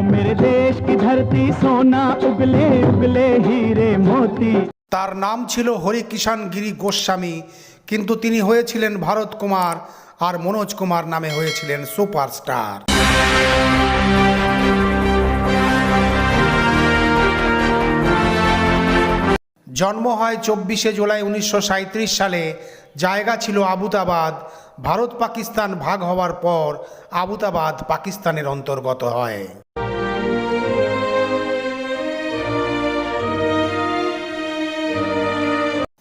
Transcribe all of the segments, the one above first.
ओ मेरे देश की धरती सोना उगले उगले हीरे मोती তার নাম ছিল হরিকিষাণ গিরি গোস্বামী কিন্তু তিনি হয়েছিলেন ভারত কুমার আর মনোজ কুমার নামে হয়েছিলেন সুপারস্টার জন্ম হয় চব্বিশে জুলাই উনিশশো সালে জায়গা ছিল আবুতাবাদ ভারত পাকিস্তান ভাগ হওয়ার পর আবুতাবাদ পাকিস্তানের অন্তর্গত হয়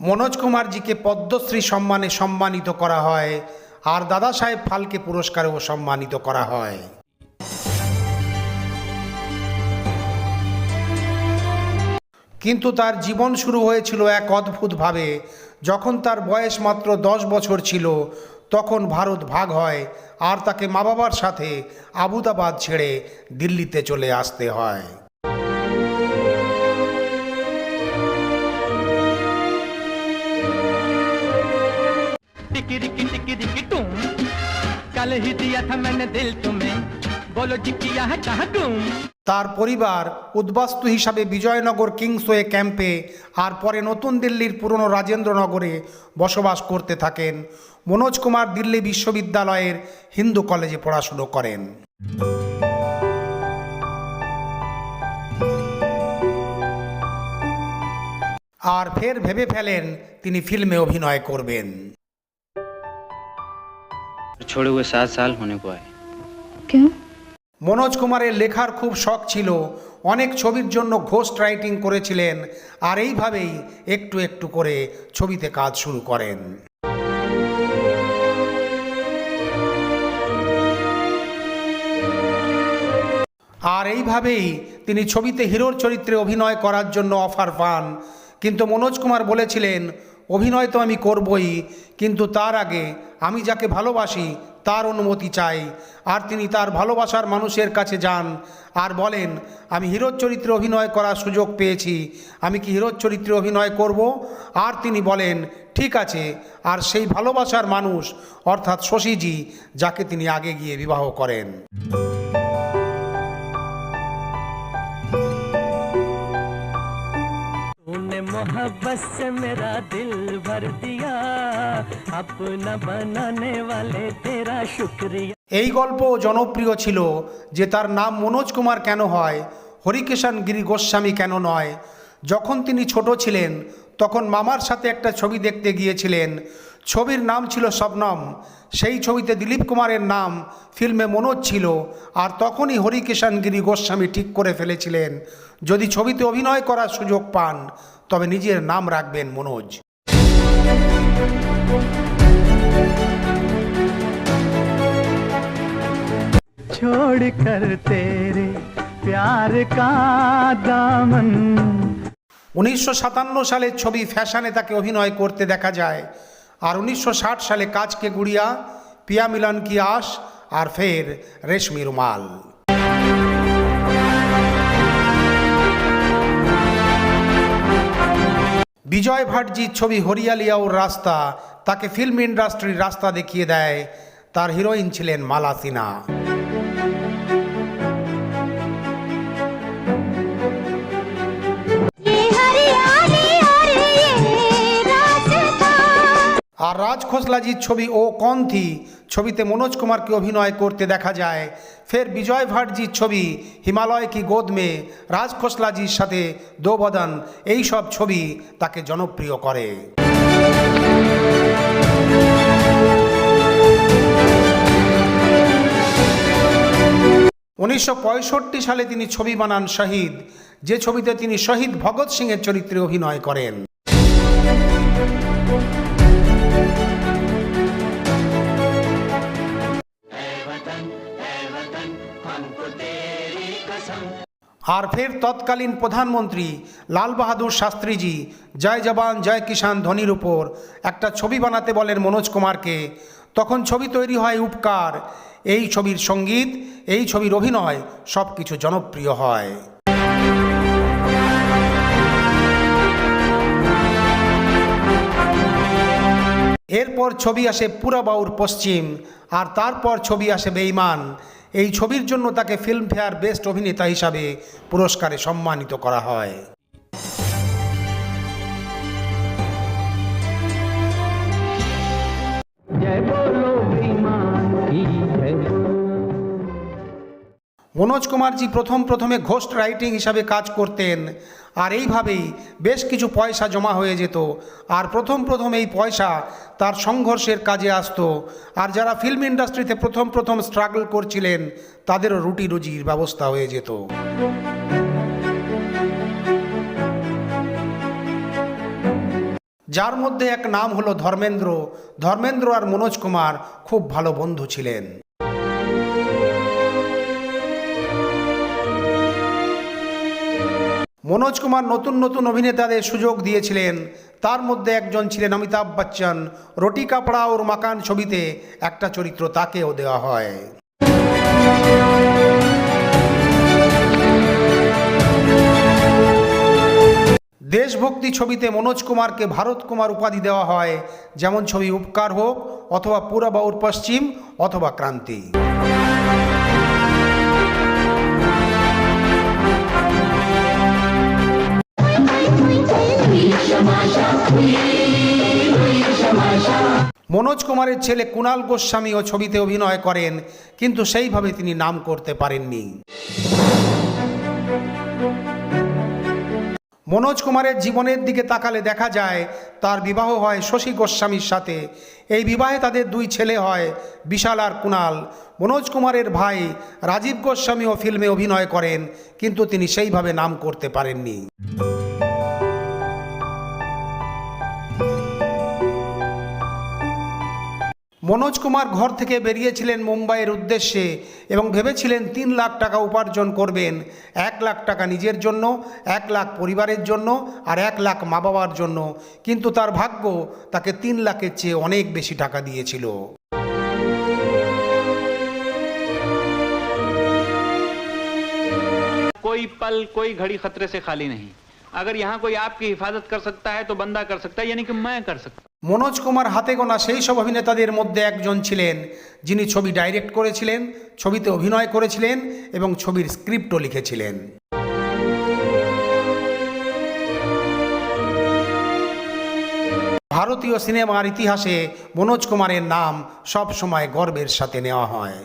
মনোজ কুমারজিকে পদ্মশ্রী সম্মানে সম্মানিত করা হয়, আর দাদা সাহেব ফালকে পুরস্কারেও সম্মানিত করা হয়। কিন্তু তার জীবন শুরু হয়েছিল এক অদ্ভুতভাবে। যখন তার বয়স মাত্র দশ বছর ছিল, তখন ভারত ভাগ হয়, আর তাকে মা বাবার সাথে আবুদাবাদ ছেড়ে দিল্লিতে চলে আসতে হয়। टिकी रिकी टिकी रिकी टूम कल ही दिया था मैंने दिल तुम्हें बोलो जी किया है कहाँ तुम তার পরিবার উদ্বাস্তু হিসাবে বিজয়নগর কিংসওয়ে ক্যাম্পে আর পরে নতুন দিল্লির পুরনো রাজেন্দ্রনগরে বসবাস করতে থাকেন মনোজ কুমার দিল্লি বিশ্ববিদ্যালয়ের হিন্দু কলেজে পড়াশুনো করেন আর ফের ভেবে ফেলেন তিনি ফিল্মে অভিনয় করবেন छोड़े हुए सात साल होने को आए क्यों মনোজ কুমারের লেখার খুব শখ ছিল অনেক ছবির জন্য ঘোস্ট রাইটিং করেছিলেন আর এইভাবেই একটু একটু করে ছবিতে কাজ শুরু করেন আর এইভাবেই তিনি ছবিতে হিরোর চরিত্রে অভিনয় করার জন্য অফার পান কিন্তু মনোজ কুমার বলেছিলেন অভিনয় তো আমি করবই, কিন্তু তার আগে আমি যাকে ভালোবাসি, তার অনুমতি চাই। আর তিনি তার ভালোবাসার মানুষের কাছে যান আর বলেন, আমি হিরোর চরিত্রে অভিনয় করার সুযোগ পেয়েছি। আমি কি হিরোর চরিত্রে অভিনয় করব? আর তিনি বলেন, ঠিক আছে। আর সেই ভালোবাসার মানুষ, অর্থাৎ শশীজি, যাকে তিনি আগে গিয়ে বিবাহ করেন। मोहब्बत से मेरा दिल भर दिया अपना बनाने वाले तेरा शुक्रिया এই গল্প জনপ্রিয় ছিল যে তার নাম মনোজ কুমার কেন হয় হরিকেশন গিরি গোস্বামী কেন নয় যখন তিনি ছোট ছিলেন তখন মামার সাথে একটা ছবি দেখতে গিয়েছিলেন ছবির নাম ছিল শবনম সেই ছবিতে দিলীপ কুমারের নাম ফিল্মে মনোজ ছিল আর তখনই হরিকেশন গিরি গোস্বামী ঠিক করে ফেলেছিলেন যদি ছবিতে অভিনয় করার সুযোগ পান তবে নিজের নাম রাখবেন মনোজ छोड़ कर तेरे प्यार का दामन উনিশশো সাতান্ন সালের ছবি ফ্যাশনে তাকে অভিনয় করতে দেখা যায় আর উনিশশো ষাট সালে কাজকে গুড়িয়া পিয়া মিলন কি আস আর ফের রেশমি রুমাল বিজয় ভাটজির ছবি হরিয়ালিয়াউর রাস্তা, তাকে ফিল্ম ইন্ডাস্ট্রির রাস্তা দেখিয়ে দেয়, তার হিরোইন ছিলেন মালা সিনহা। আর রাজ খোসলাজির ছবি ও কন্থি ছবিতে মনোজ কুমারকে অভিনয় করতে দেখা যায়। ফের বিজয় ভাটজির ছবি, হিমালয় কি গোদ মে, রাজ খোসলাজির সাথে দো বদন এই সব ছবি তাকে জনপ্রিয় করে। উনিশশো পঁয়ষট্টি সালে তিনি ছবি বানান শহীদ, যে ছবিতে তিনি শহীদ ভগৎ সিংয়ের চরিত্রে অভিনয় করেন। আর ফের তৎকালীন প্রধানমন্ত্রী লাল বাহাদুর শাস্ত্রীজি, জয় জবান, জয় কিষাণ ধ্বনির উপর একটা ছবি বানাতে বলেন মনোজ কুমারকে। তখন ছবি তৈরি হয় উপকার। এই ছবির সংগীত, এই ছবির অভিনয় সব কিছু জনপ্রিয় হয়। এরপর ছবি আসে পুরাবাউর পশ্চিম, আর তারপর ছবি আসে বেইমান এই ছবির জন্য তাকে ফিল্মফেয়ার বেস্ট অভিনেতা হিসাবে পুরস্কারে সম্মানিত করা হয়। মনোজ কুমারজি প্রথম প্রথমে ঘোস্ট রাইটিং হিসাবে কাজ করতেন। আর এইভাবেই বেশ কিছু পয়সা জমা হয়ে যেত। আর প্রথম প্রথম এই পয়সা তার সংঘর্ষের কাজে আসতো। আর যারা ফিল্ম ইন্ডাস্ট্রিতে প্রথম প্রথম স্ট্রাগল করছিলেন, তাদেরও রুটি রুজির ব্যবস্থা হয়ে যেত। যার মধ্যে এক নাম হলো ধর্মেন্দ্র। ধর্মেন্দ্র আর মনোজ কুমার খুব ভালো বন্ধু ছিলেন। মনোজ কুমার নতুন নতুন অভিনেতাদের সুযোগ দিয়েছিলেন। তার মধ্যে একজন ছিলেন অমিতাভ বচ্চন। রুটি কাপড়া ওর মাকান ছবিতে একটা চরিত্র তাকেও দেওয়া হয়। দেশভক্তি ছবিতে মনোজ কুমারকে ভারত কুমার উপাধি দেওয়া হয়। যেমন ছবি উপকার হোক অথবা পূরব পশ্চিম অথবা ক্রান্তি। মনোজ কুমারের ছেলে কুণাল গোস্বামীও ছবিতে অভিনয় করেন, কিন্তু সেইভাবে তিনি নাম করতে পারেননি। মনোজ কুমারের জীবনের দিকে তাকালে দেখা যায়, তার বিবাহ হয় শশী গোস্বামীর সাথে। এই বিবাহে তাদের দুই ছেলে হয়, বিশাল আর কুণাল। মনোজ কুমারের ভাই রাজীব গোস্বামীও ফিল্মে অভিনয় করেন, কিন্তু তিনি সেইভাবে নাম করতে পারেননি। মনোজ কুমার ঘর থেকে বেরিয়েছিলেন মুম্বাইয়ের উদ্দেশ্যে এবং ভেবেছিলেন তিন লাখ টাকা উপার্জন করবেন এক লাখ টাকা নিজের জন্য এক লাখ পরিবারের জন্য আর এক লাখ মা বাবার জন্য কিন্তু তার ভাগ্য তাকে তিন লাখের চেয়ে অনেক বেশি টাকা দিয়েছিল कोई पल कोई घड़ी खतरे से खाली नहीं अगर यहाँ कोई आपकी हिफाजत कर सकता है तो बंदा कर सकता है यानी कि मैं कर सकता हूं। মনোজ কুমার হাতে গোনা সেই সব অভিনেতাদের মধ্যে একজন ছিলেন, যিনি ছবি ডাইরেক্ট করেছিলেন, ছবিতে অভিনয় করেছিলেন এবং ছবির স্ক্রিপ্টও লিখেছিলেন। ভারতীয় সিনেমার ইতিহাসে মনোজ কুমারের নাম সব সময় গর্বের সাথে নেওয়া হয়।